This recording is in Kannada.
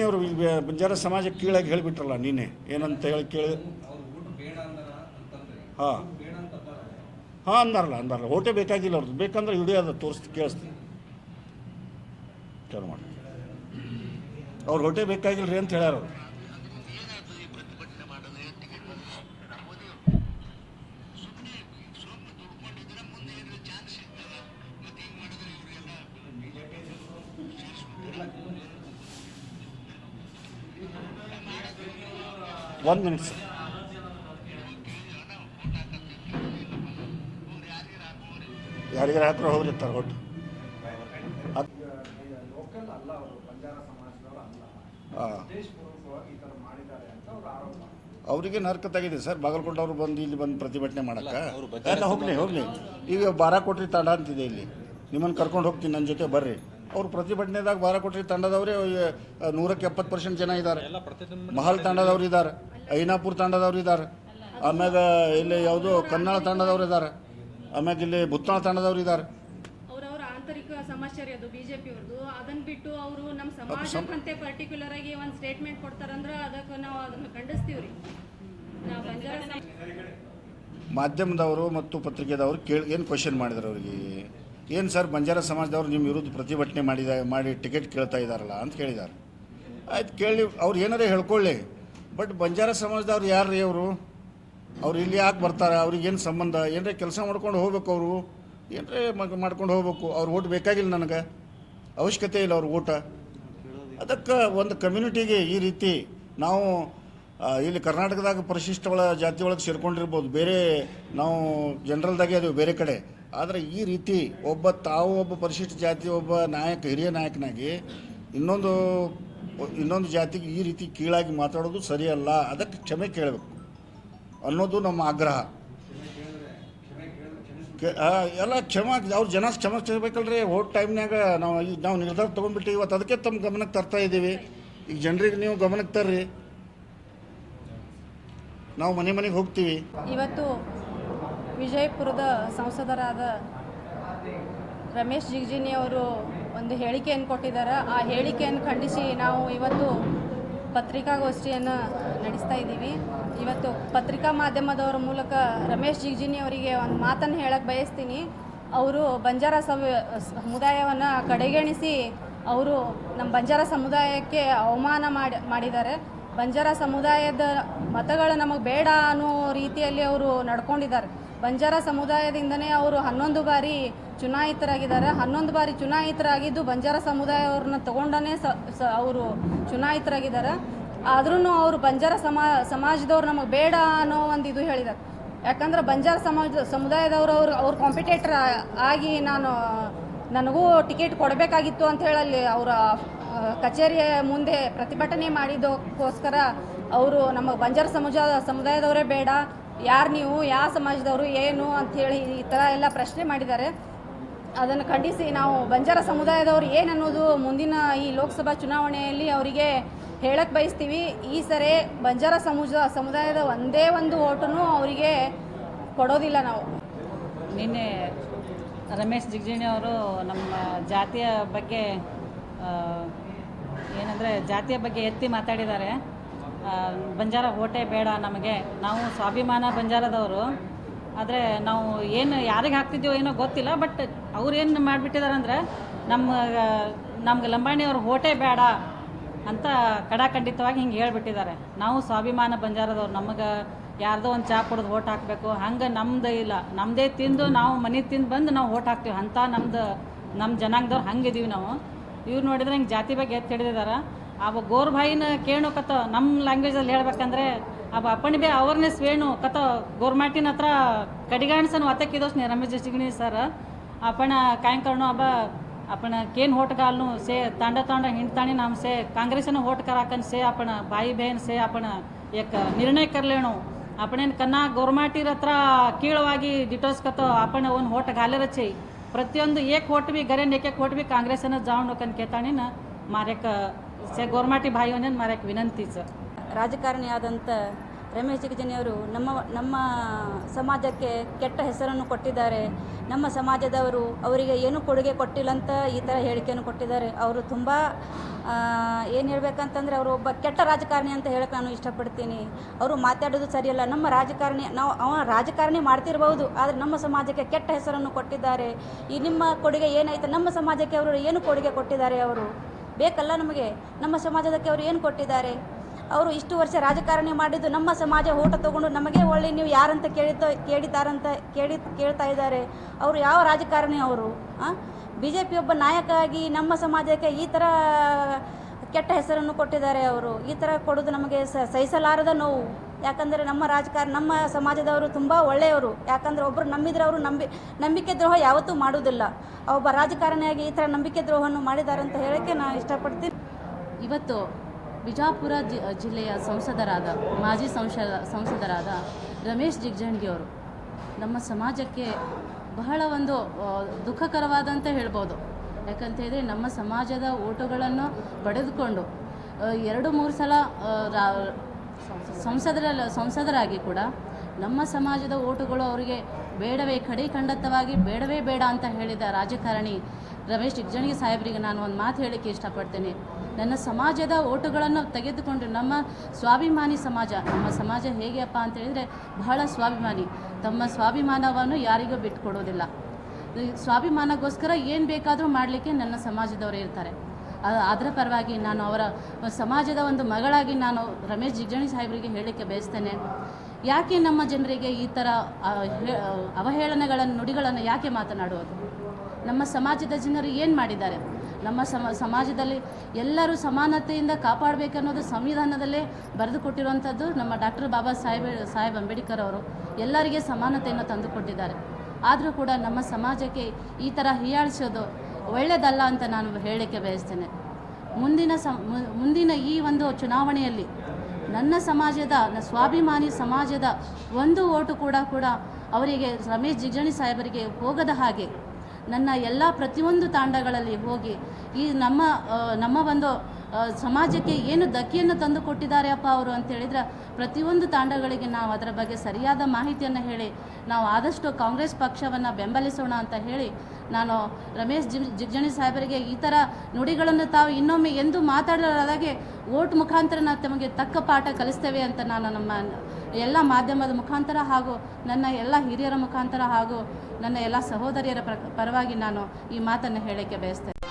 ಅವರು ಬಂಜಾರ ಸಮಾಜ ಕೀಳಾಗಿ ಹೇಳಿಬಿಟ್ರಲ್ಲ ನೀನೆ. ಏನಂತ ಹೇಳಿ ಕೇಳಿ. ಅವ್ರು ಹಾಂ. ಹಾಂ, ಅಂದಾರಲ್ಲ ಅಂದಾರಲ್ಲ. ಓಟೆ ಬೇಕಾಗಿಲ್ಲ ಅವ್ರದ್ದು ಬೇಕಂದ್ರೆ ವಿಡಿಯೋ ಅದು ತೋರಿಸ್ತು ಕೇಳಿಸ್ತೀನಿ ಕೇಳಿ ಮಾಡಿ. ಅವ್ರು ಹೊಟ್ಟೆ ಬೇಕಾಗಿಲ್ಲ ರೀ ಅಂತ ಹೇಳ್ಯಾರ ಅವ್ರು. ಒಂದು ಮಿನಿಟ್ ಸರ್ ಯಾರಿಗಾರ ಹತ್ರ ಹೋಗಿರ್ತಾರೆ ಒಟ್ಟು. ಅವರಿಗೆ ನರ್ಕ ತೆಗಿದೆ ಸರ್ ಬಾಗಲಕೋಟೆ ಅವರು ಬಂದು ಇಲ್ಲಿ ಬಂದು ಪ್ರತಿಭಟನೆ ಮಾಡಕ್ಕೆ. ಹೋಗ್ಲಿ ಹೋಗ್ಲಿ. ಈಗ ಬಾರಾಕೋಟ್ರಿ ತಂಡ ಅಂತಿದೆ ಇಲ್ಲಿ. ನಿಮ್ಮನ್ನು ಕರ್ಕೊಂಡು ಹೋಗ್ತೀನಿ ನನ್ನ ಜೊತೆ ಬರ್ರಿ. ಅವ್ರು ಪ್ರತಿಭಟನೆದಾಗ ಭಾರ ತಂಡದವರೇ ಅಹ್, ನೂರಕ್ಕೆ ಎಪ್ಪತ್ತು ಪರ್ಸೆಂಟ್ ಜನ ಇದ್ದಾರೆ. ಮಹಲ್ ತಂಡದವ್ರು ಇದ್ದಾರೆ ಐನಾಪುರ ತಂಡದವ್ರು ಇದ್ದಾರೆ ಆಮ್ಯಾಗ ಇಲ್ಲಿ ಯಾವುದೋ ಕನ್ನಡ ತಂಡದವ್ರು ಇದ್ದಾರೆ ಆಮ್ಯಾಗ ಇಲ್ಲಿ ಭುತ್ತಾಳ ತಂಡದವ್ರು ಇದ್ದಾರೆ. ಅವ್ರವ್ರ ಆಂತರಿಕ ಸಮಸ್ಯೆ ರೀ ಅದು ಬಿಜೆಪಿ ಅವ್ರದ್ದು ಅದನ್ನ ಬಿಟ್ಟು ಅವರು ನಮ್ಮ ಸಮಾಜಕ್ಕಂತೆ ಪರ್ಟಿಕ್ಯುಲರ್ ಆಗಿ ಒಂದು ಸ್ಟೇಟ್ಮೆಂಟ್ ಕೊಡ್ತಾರಂದ್ರೆ ಅದಕ್ಕೆ ನಾವು ಅದನ್ನ ಖಂಡಿಸ್ತೀವ್ರಿ. ನಾವು ಬಂಜಾರ ಸಮ- ಮಾಧ್ಯಮದವರು ಮತ್ತು ಪತ್ರಿಕೆದವರು ಕೇಳಿ ಏನು ಕ್ವಶನ್ ಮಾಡಿದ್ರು ಅವರಿಗೆ? ಏನು ಸರ್ ಬಂಜಾರ ಸಮಾಜದವ್ರು ನಿಮ್ಮ ವಿರುದ್ಧ ಪ್ರತಿಭಟನೆ ಮಾಡಿದ ಮಾಡಿ ಟಿಕೆಟ್ ಕೇಳ್ತಾ ಇದ್ದಾರಲ್ಲ ಅಂತ ಕೇಳಿದ್ದಾರೆ. ಆಯ್ತು ಕೇಳಿ, ಅವ್ರು ಏನಾರೇ ಹೇಳ್ಕೊಳ್ಳಿ. ಬಟ್ ಬಂಜಾರ ಸಮಾಜದವ್ರು ಯಾರು ರೀ ಅವರು? ಅವ್ರು ಇಲ್ಲಿ ಯಾಕೆ ಬರ್ತಾರೆ? ಅವ್ರಿಗೇನು ಸಂಬಂಧ? ಏನರೇ ಕೆಲಸ ಮಾಡ್ಕೊಂಡು ಹೋಗ್ಬೇಕು ಅವರು? ಏನರೇ ಮಾಡ್ಕೊಂಡು ಹೋಗ್ಬೇಕು? ಅವ್ರು ಓಟ್ ಬೇಕಾಗಿಲ್ಲ ನನಗೆ. ಅವಶ್ಯಕತೆ ಇಲ್ಲ ಅವ್ರ ಓಟ. ಅದಕ್ಕೆ ಒಂದು ಕಮ್ಯುನಿಟಿಗೆ ಈ ರೀತಿ ನಾವು ಇಲ್ಲಿ ಕರ್ನಾಟಕದಾಗ ಪರಿಶಿಷ್ಟ ಒಳ ಜಾತಿ ಒಳಗೆ ಸೇರ್ಕೊಂಡಿರ್ಬೋದು. ಬೇರೆ ನಾವು ಜನರಲ್ದಾಗೆ ಅದು ಬೇರೆ ಕಡೆ. ಆದರೆ ಈ ರೀತಿ ಒಬ್ಬ ತಾವು ಒಬ್ಬ ಪರಿಶಿಷ್ಟ ಜಾತಿ, ಒಬ್ಬ ನಾಯಕ, ಹಿರಿಯ ನಾಯಕನಾಗಿ ಇನ್ನೊಂದು ಇನ್ನೊಂದು ಜಾತಿಗೆ ಈ ರೀತಿ ಕೀಳಾಗಿ ಮಾತಾಡೋದು ಸರಿಯಲ್ಲ, ಅದಕ್ಕೆ ಕ್ಷಮೆ ಕೇಳಬೇಕು ಅನ್ನೋದು ನಮ್ಮ ಆಗ್ರಹ. ಎಲ್ಲ ಕ್ಷಮ, ಅವ್ರ ಜನ ಕ್ಷಮ ಕೇಳಬೇಕಲ್ರಿ ಓಟ್ ಟೈಮ್ನಾಗ ನಾವು ಈಗ ನಾವು ನಿರ್ಧಾರ ತೊಗೊಂಡ್ಬಿಟ್ಟು ಇವತ್ತು ಅದಕ್ಕೆ ತಮ್ಮ ಗಮನಕ್ಕೆ ತರ್ತಾ ಇದ್ದೀವಿ. ಈಗ ಜನರಿಗೆ ನೀವು ಗಮನಕ್ಕೆ ತರ್ರಿ. ನಾವು ಮನೆ ಮನೆಗೆ ಹೋಗ್ತೀವಿ. ಇವತ್ತು ವಿಜಯಪುರದ ಸಂಸದರಾದ ರಮೇಶ್ ಜಿಗ್ಜಿನಿಯವರು ಒಂದು ಹೇಳಿಕೆಯನ್ನು ಕೊಟ್ಟಿದ್ದಾರೆ. ಆ ಹೇಳಿಕೆಯನ್ನು ಖಂಡಿಸಿ ನಾವು ಇವತ್ತು ಪತ್ರಿಕಾಗೋಷ್ಠಿಯನ್ನು ನಡೆಸ್ತಾ ಇದ್ದೀವಿ. ಇವತ್ತು ಪತ್ರಿಕಾ ಮಾಧ್ಯಮದವರ ಮೂಲಕ ರಮೇಶ್ ಜಿಗಜಿನಿ ಅವರಿಗೆ ಒಂದು ಮಾತನ್ನು ಹೇಳಕ್ಕೆ ಬಯಸ್ತೀನಿ. ಅವರು ಬಂಜಾರ ಸಮ ಸಮುದಾಯವನ್ನು ಕಡೆಗಣಿಸಿ ಅವರು ನಮ್ಮ ಬಂಜಾರ ಸಮುದಾಯಕ್ಕೆ ಅವಮಾನ ಮಾಡಿ, ಮಾಡಿದ್ದಾರೆ. ಬಂಜಾರ ಸಮುದಾಯದ ಮತಗಳು ನಮಗೆ ಬೇಡ ಅನ್ನೋ ರೀತಿಯಲ್ಲಿ ಅವರು ನಡ್ಕೊಂಡಿದ್ದಾರೆ. ಬಂಜಾರ ಸಮುದಾಯದಿಂದನೇ ಅವರು ಹನ್ನೊಂದು ಬಾರಿ ಚುನಾಯಿತರಾಗಿದ್ದಾರೆ. ಹನ್ನೊಂದು ಬಾರಿ ಚುನಾಯಿತರಾಗಿದ್ದು ಬಂಜಾರ ಸಮುದಾಯವ್ರನ್ನ ತಗೊಂಡನೇ ಸ ಅವರು ಚುನಾಯಿತರಾಗಿದ್ದಾರೆ. ಆದ್ರೂ ಅವರು ಬಂಜಾರ ಸಮಾ, ಸಮಾಜದವ್ರು ನಮಗೆ ಬೇಡ ಅನ್ನೋ ಒಂದು ಇದು ಹೇಳಿದ್ದಾರೆ ಯಾಕಂದ್ರೆ ಬಂಜಾರ ಸಮಾಜ, ಸಮುದಾಯದವರು ಅವ್ರು, ಅವ್ರ ಕಾಂಪಿಟೇಟರ್ ಆಗಿ ನಾನು, ನನಗೂ ಟಿಕೆಟ್ ಕೊಡಬೇಕಾಗಿತ್ತು ಅಂತ ಹೇಳಲ್ಲಿ ಅವರ ಕಚೇರಿಯ ಮುಂದೆ ಪ್ರತಿಭಟನೆ ಮಾಡಿದ್ದಕ್ಕೋಸ್ಕರ ಅವರು ನಮ್ಮ ಬಂಜಾರ ಸಮಾಜ, ಸಮುದಾಯದವರೇ ಬೇಡ. ಯಾರು ನೀವು, ಯಾವ ಸಮಾಜದವರು, ಏನು ಅಂಥೇಳಿ ಈ ಥರ ಎಲ್ಲ ಪ್ರಶ್ನೆ ಮಾಡಿದ್ದಾರೆ. ಅದನ್ನು ಖಂಡಿಸಿ ನಾವು ಬಂಜಾರ ಸಮುದಾಯದವರು ಏನನ್ನೋದು ಮುಂದಿನ ಈ ಲೋಕಸಭಾ ಚುನಾವಣೆಯಲ್ಲಿ ಅವರಿಗೆ ಹೇಳಕ್ಕೆ ಬಯಸ್ತೀವಿ. ಈ ಸರಿ ಬಂಜಾರ ಸಮುದ ಸಮುದಾಯದ ಒಂದೇ ಒಂದು ಓಟನ್ನು ಅವರಿಗೆ ಕೊಡೋದಿಲ್ಲ ನಾವು. ನಿನ್ನೆ ರಮೇಶ್ ಜಿಗ್ಜಿಣಿ ಅವರು ನಮ್ಮ ಜಾತಿಯ ಬಗ್ಗೆ ಏನಂದರೆ ಜಾತಿಯ ಬಗ್ಗೆ ಎತ್ತಿ ಮಾತಾಡಿದ್ದಾರೆ. ಬಂಜಾರ ಓಟೆ ಬೇಡ ನಮಗೆ. ನಾವು ಸ್ವಾಭಿಮಾನ ಬಂಜಾರದವರು. ಆದರೆ ನಾವು ಏನು ಯಾರಿಗೆ ಹಾಕ್ತಿದ್ದೀವೋ ಏನೋ ಗೊತ್ತಿಲ್ಲ, ಬಟ್ ಅವ್ರು ಏನು ಮಾಡಿಬಿಟ್ಟಿದ್ದಾರೆ ಅಂದರೆ ನಮ್ಮ, ನಮ್ಗೆ ಲಂಬಾಣಿ ಅವ್ರ ಓಟೆ ಬೇಡ ಅಂತ ಕಡಾಖಂಡಿತವಾಗಿ ಹಿಂಗೆ ಹೇಳ್ಬಿಟ್ಟಿದ್ದಾರೆ. ನಾವು ಸ್ವಾಭಿಮಾನ ಬಂಜಾರದವ್ರು. ನಮಗೆ ಯಾರ್ದೋ ಒಂದು ಚಾ ಕುಡ್ದು ಓಟ್ ಹಾಕಬೇಕು. ಹಂಗೆ ನಮ್ದು ಇಲ್ಲ. ನಮ್ಮದೇ ತಿಂದು ನಾವು ಮನೆ ತಿಂದು ಬಂದು ನಾವು ಓಟ್ ಹಾಕ್ತೀವಿ. ಅಂಥ ನಮ್ದು ನಮ್ಮ ಜನಾಂಗದವ್ರು ಹಂಗಿದೀವಿ ನಾವು. ಇವ್ರು ನೋಡಿದ್ರೆ ಹಿಂಗೆ ಜಾತಿ ಬಗ್ಗೆ ಎತ್ತಿ ಹಿಡಿದಿದ್ದಾರೆ. ಅವ ಗೋರ್ಬಾಯಿನ ಕೇಣು ಕತ ನಮ್ಮ ಲ್ಯಾಂಗ್ವೇಜಲ್ಲಿ ಹೇಳ್ಬೇಕಂದ್ರೆ, ಅವ ಅಪ್ಪಣಿ ಬೇ ಅವೇರ್ನೆಸ್ ವೇಣು ಕತ ಗೋರ್ಮಾಟಿನ ಹತ್ರ ಕಡಿಗಾಣಸನು ಅತಕ್ಕಿದೋಸ್ನೆ ರಮೇಶ್ ಜಿಗಣಿ ಸರ್. ಅಪ್ಪಣ ಕಾಯಂಕರ್ಣು ಅಬ್ಬ, ಅಪ್ಪಣ ಕೇನ್ ಹೋಟಗಾಲ್ನು ಸೇ, ತಾಂಡ ತಾಂಡ ಹಿಂಡ್ತಾಣಿ ನಮ್ಮ ಸೇ ಕಾಂಗ್ರೆಸ್ನ ಹೋಟ್ ಕರಾಕನ್ ಸೇ, ಅಪ್ಪಣ ಬಾಯಿ ಬೇನ್ ಸೇ, ಅಪ್ಪಣ ಏಕ ನಿರ್ಣಯ ಕರ್ಲೇಣು. ಅಪ್ಪಣೇನು ಕನ್ನ ಗೋರ್ಮಾಟಿರ ಹತ್ರ ಕೀಳವಾಗಿ ಡಿಟೋಸ್ಕತೋ ಅಪ್ಪಣ ಒಂದು ಹೋಟ ಗಾಲಿರ ಚೈ. ಪ್ರತಿಯೊಂದು ಏಕ್ ಹೋಟ್ ಬಿ ಗರೇನ್ ಏಕೆ ಹೋಟ್ ಬಿ ಕಾಂಗ್ರೆಸ್ನ ಜಾವಣು ಕನ್ ಕೇತಾಣಿನ ಮಾರ್ಯಕ ಸೆ ಗೋರ್ಮಾಟಿ ವಿನಂತಿ ಸರ್. ರಾಜಕಾರಣಿ ಆದಂಥ ರಮೇಶ್ ಜಿಗಜಿಣಿಯವರು ನಮ್ಮ ನಮ್ಮ ಸಮಾಜಕ್ಕೆ ಕೆಟ್ಟ ಹೆಸರನ್ನು ಕೊಟ್ಟಿದ್ದಾರೆ. ನಮ್ಮ ಸಮಾಜದವರು ಅವರಿಗೆ ಏನು ಕೊಡುಗೆ ಕೊಟ್ಟಿಲ್ಲ ಅಂತ ಈ ಥರ ಹೇಳಿಕೆಯನ್ನು ಕೊಟ್ಟಿದ್ದಾರೆ. ಅವರು ತುಂಬ ಏನು ಹೇಳ್ಬೇಕಂತಂದರೆ ಅವರು ಒಬ್ಬ ಕೆಟ್ಟ ರಾಜಕಾರಣಿ ಅಂತ ಹೇಳಕ್ಕೆ ನಾನು ಇಷ್ಟಪಡ್ತೀನಿ. ಅವರು ಮಾತಾಡೋದು ಸರಿಯಲ್ಲ. ನಮ್ಮ ರಾಜಕಾರಣಿ, ನಾವು ಅವನ ರಾಜಕಾರಣಿ ಮಾಡ್ತಿರ್ಬೋದು ಆದರೆ ನಮ್ಮ ಸಮಾಜಕ್ಕೆ ಕೆಟ್ಟ ಹೆಸರನ್ನು ಕೊಟ್ಟಿದ್ದಾರೆ. ಈ ನಿಮ್ಮ ಕೊಡುಗೆ ಏನಾಯ್ತು? ನಮ್ಮ ಸಮಾಜಕ್ಕೆ ಅವರು ಏನು ಕೊಡುಗೆ ಕೊಟ್ಟಿದ್ದಾರೆ ಅವರು? ಬೇಕಲ್ಲ ನಮಗೆ? ನಮ್ಮ ಸಮಾಜದಕ್ಕೆ ಅವರು ಏನು ಕೊಟ್ಟಿದ್ದಾರೆ? ಅವರು ಇಷ್ಟು ವರ್ಷ ರಾಜಕಾರಣಿ ಮಾಡಿದ್ದು ನಮ್ಮ ಸಮಾಜ ಓಟ ತಗೊಂಡು ನಮಗೆ ಒಳ್ಳೆ ನೀವು ಯಾರಂತ ಕೇಳಿತ ಕೇಳಿದ್ದಾರಂತ, ಕೇಳಿ, ಕೇಳ್ತಾ ಇದ್ದಾರೆ. ಅವರು ಯಾವ ರಾಜಕಾರಣಿ ಅವರು? ಬಿ ಜೆ ಪಿ ಒಬ್ಬ ನಾಯಕ ಆಗಿ ನಮ್ಮ ಸಮಾಜಕ್ಕೆ ಈ ಥರ ಕೆಟ್ಟ ಹೆಸರನ್ನು ಕೊಟ್ಟಿದ್ದಾರೆ ಅವರು. ಈ ಥರ ಕೊಡೋದು ನಮಗೆ ಸಹಿಸಲಾರದ ನೋವು. ಯಾಕಂದರೆ ನಮ್ಮ ರಾಜಕಾರ, ನಮ್ಮ ಸಮಾಜದವರು ತುಂಬ ಒಳ್ಳೆಯವರು. ಯಾಕಂದರೆ ಒಬ್ಬರು ನಂಬಿದ್ರೆ ಅವರು ನಂಬಿ, ನಂಬಿಕೆ ದ್ರೋಹ ಯಾವತ್ತೂ ಮಾಡುವುದಿಲ್ಲ. ಒಬ್ಬ ರಾಜಕಾರಣಿಯಾಗಿ ಈ ಥರ ನಂಬಿಕೆ ದ್ರೋಹವನ್ನು ಮಾಡಿದ್ದಾರೆ ಅಂತ ಹೇಳೋಕ್ಕೆ ನಾನು ಇಷ್ಟಪಡ್ತೀನಿ. ಇವತ್ತು ಬಿಜಾಪುರ ಜಿ, ಜಿಲ್ಲೆಯ ಸಂಸದರಾದ, ಮಾಜಿ ಸಂಸದ ಸಂಸದರಾದ ರಮೇಶ್ ಜಿಗ್ಜಂಡಿ ಅವರು ನಮ್ಮ ಸಮಾಜಕ್ಕೆ ಬಹಳ ಒಂದು ದುಃಖಕರವಾದಂತ ಹೇಳ್ಬೋದು. ಯಾಕಂತ ಹೇಳಿದ್ರೆ ನಮ್ಮ ಸಮಾಜದ ಓಟುಗಳನ್ನು ಪಡೆದುಕೊಂಡು ಎರಡು ಮೂರು ಸಲ ಆ, ರಾ- ಸಂಸದರ ಸಂಸದರಾಗಿ ಕೂಡ ನಮ್ಮ ಸಮಾಜದ ಓಟುಗಳು ಅವರಿಗೆ ಬೇಡವೇ ಕಡೆ ಖಂಡತವಾಗಿ ಬೇಡವೇ ಬೇಡ ಅಂತ ಹೇಳಿದ ರಾಜಕಾರಣಿ ರಮೇಶ್ ಜಿಗ್ಜಣಗಿ ಸಾಹೇಬರಿಗೆ ನಾನು ಒಂದು ಮಾತು ಹೇಳಕ್ಕೆ ಇಷ್ಟಪಡ್ತೇನೆ. ನನ್ನ ಸಮಾಜದ ಓಟುಗಳನ್ನು ತೆಗೆದುಕೊಂಡು ನಮ್ಮ ಸ್ವಾಭಿಮಾನಿ ಸಮಾಜ ನಮ್ಮ ಸಮಾಜ ಹೇಗೆಯಪ್ಪ ಅಂತ ಹೇಳಿದರೆ ಬಹಳ ಸ್ವಾಭಿಮಾನಿ. ತಮ್ಮ ಸ್ವಾಭಿಮಾನವನ್ನು ಯಾರಿಗೂ ಬಿಟ್ಟುಕೊಡೋದಿಲ್ಲ ಸ್ವಾಭಿಮಾನಕ್ಕೋಸ್ಕರ ಏನು ಬೇಕಾದರೂ ಮಾಡಲಿಕ್ಕೆ ನನ್ನ ಸಮಾಜದವರು ಇರ್ತಾರೆ. ಅದರ ಪರವಾಗಿ ನಾನು ಅವರ ಸಮಾಜದ ಒಂದು ಮಗಳಾಗಿ ನಾನು ರಮೇಶ್ ಜಿಗ್ಜಣಿ ಸಾಹೇಬರಿಗೆ ಹೇಳಲಿಕ್ಕೆ ಬಯಸ್ತೇನೆ. ಯಾಕೆ ನಮ್ಮ ಜನರಿಗೆ ಈ ಥರ ಅವಹೇಳನಗಳನ್ನು, ನುಡಿಗಳನ್ನು ಯಾಕೆ ಮಾತನಾಡುವುದು? ನಮ್ಮ ಸಮಾಜದ ಜನರು ಏನು ಮಾಡಿದ್ದಾರೆ? ನಮ್ಮ ಸಮ, ಸಮಾಜದಲ್ಲಿ ಎಲ್ಲರೂ ಸಮಾನತೆಯಿಂದ ಕಾಪಾಡಬೇಕನ್ನೋದು ಸಂವಿಧಾನದಲ್ಲೇ ಬರೆದುಕೊಟ್ಟಿರುವಂಥದ್ದು ನಮ್ಮ ಡಾಕ್ಟರ್ ಬಾಬಾ ಸಾಹೇಬ್ ಸಾಹೇಬ್ ಅಂಬೇಡ್ಕರ್ ಅವರು. ಎಲ್ಲರಿಗೆ ಸಮಾನತೆಯನ್ನು ತಂದುಕೊಟ್ಟಿದ್ದಾರೆ. ಆದರೂ ಕೂಡ ನಮ್ಮ ಸಮಾಜಕ್ಕೆ ಈ ಥರ ಹೀಯಾಳಿಸೋದು ಒಳ್ಳೆಯದಲ್ಲ ಅಂತ ನಾನು ಹೇಳಲಿಕ್ಕೆ ಬಯಸ್ತೇನೆ. ಮುಂದಿನ ಸಮ ಮುಂದಿನ ಈ ಒಂದು ಚುನಾವಣೆಯಲ್ಲಿ ನನ್ನ ಸಮಾಜದ ಸ್ವಾಭಿಮಾನಿ ಸಮಾಜದ ಒಂದು ಓಟು ಕೂಡ ಕೂಡ ಅವರಿಗೆ ರಮೇಶ್ ಜಿಗ್ಜಣಿ ಸಾಹೇಬರಿಗೆ ಹೋಗದ ಹಾಗೆ ನನ್ನ ಎಲ್ಲ ಪ್ರತಿಯೊಂದು ತಾಂಡಗಳಲ್ಲಿ ಹೋಗಿ ಈ ನಮ್ಮ ನಮ್ಮ ಒಂದು ಸಮಾಜಕ್ಕೆ ಏನು ಧಕ್ಕೆಯನ್ನು ತಂದು ಕೊಟ್ಟಿದ್ದಾರೆ ಅಪ್ಪ ಅವರು ಅಂತ ಹೇಳಿದ್ರೆ ಪ್ರತಿಯೊಂದು ತಾಂಡಗಳಿಗೆ ನಾವು ಅದರ ಬಗ್ಗೆ ಸರಿಯಾದ ಮಾಹಿತಿಯನ್ನು ಹೇಳಿ ನಾವು ಆದಷ್ಟು ಕಾಂಗ್ರೆಸ್ ಪಕ್ಷವನ್ನು ಬೆಂಬಲಿಸೋಣ ಅಂತ ಹೇಳಿ ನಾನು ರಮೇಶ್ ಜಿ ಜಿಗ್ಜಣಿ ಸಾಹೇಬರಿಗೆ ಈ ಥರ ನುಡಿಗಳನ್ನು ತಾವು ಇನ್ನೊಮ್ಮೆ ಎಂದು ಮಾತಾಡಲಾರದಾಗೆ ಓಟ್ ಮುಖಾಂತರ ನಾವು ತಮಗೆ ತಕ್ಕ ಪಾಠ ಕಲಿಸ್ತೇವೆ ಅಂತ ನಾನು ನಮ್ಮ ಎಲ್ಲ ಮಾಧ್ಯಮದ ಮುಖಾಂತರ ಹಾಗೂ ನನ್ನ ಎಲ್ಲ ಹಿರಿಯರ ಮುಖಾಂತರ ಹಾಗೂ ನನ್ನ ಎಲ್ಲ ಸಹೋದರಿಯರ ಪ್ರ ಪರವಾಗಿ ನಾನು ಈ ಮಾತನ್ನು ಹೇಳಕ್ಕೆ ಬಯಸ್ತೇನೆ.